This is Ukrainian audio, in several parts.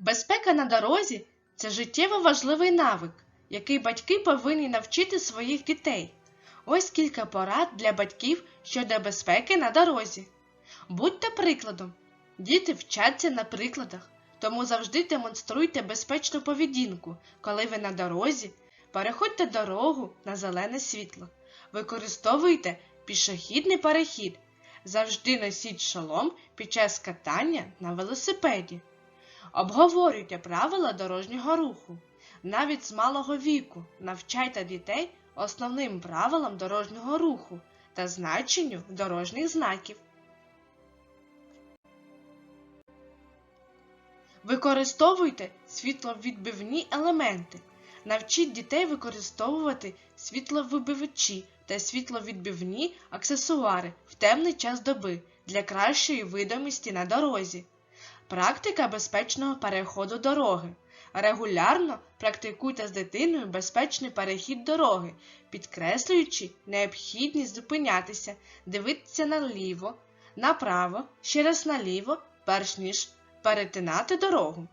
Безпека на дорозі це життєво важливий навик, який батьки повинні навчити своїх дітей. Ось кілька порад для батьків щодо безпеки на дорозі. Будьте прикладом. Діти вчаться на прикладах, тому завжди демонструйте безпечну поведінку, коли ви на дорозі, переходьте дорогу на зелене світло, використовуйте пішохідний перехід, завжди носіть шолом під час катання на велосипеді. Обговорюйте правила дорожнього руху. Навіть з малого віку навчайте дітей основним правилам дорожнього руху та значенню дорожніх знаків. Використовуйте світловідбивні елементи. Навчіть дітей використовувати світловибивачі та світловідбивні аксесуари в темний час доби для кращої видимості на дорозі. Практика безпечного переходу дороги. Регулярно практикуйте з дитиною безпечний перехід дороги, підкреслюючи необхідність зупинятися, дивитися наліво, направо, ще раз наліво, перш ніж перетинати дорогу.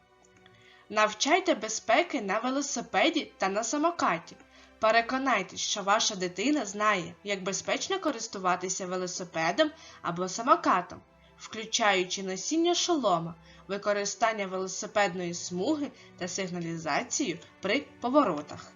Навчайте безпеки на велосипеді та на самокаті. Переконайтесь, що ваша дитина знає, як безпечно користуватися велосипедом або самокатом, включаючи носіння шолома, використання велосипедної смуги та сигналізацію при поворотах.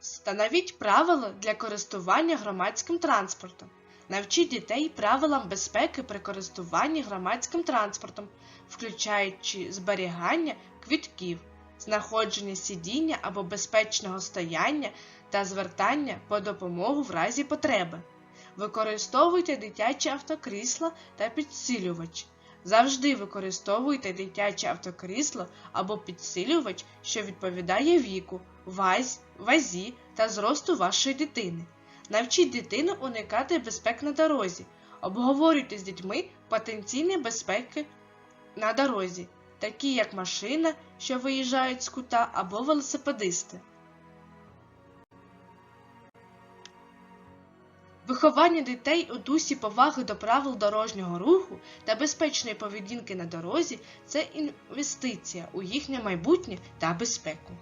Встановіть правила для користування громадським транспортом. Навчіть дітей правилам безпеки при користуванні громадським транспортом, включаючи зберігання квітків, знаходження сидіння або безпечного стояння та звертання по допомогу в разі потреби. Використовуйте дитяче автокрісло та підсилювач. Завжди використовуйте дитяче автокрісло або підсилювач, що відповідає віку, вазі та зросту вашої дитини. Навчіть дитину уникати безпек на дорозі. Обговорюйте з дітьми потенційні безпеки на дорозі, такі як машина, що виїжджають з кута, або велосипедисти. Виховання дітей у дусі поваги до правил дорожнього руху та безпечної поведінки на дорозі це інвестиція у їхнє майбутнє та безпеку.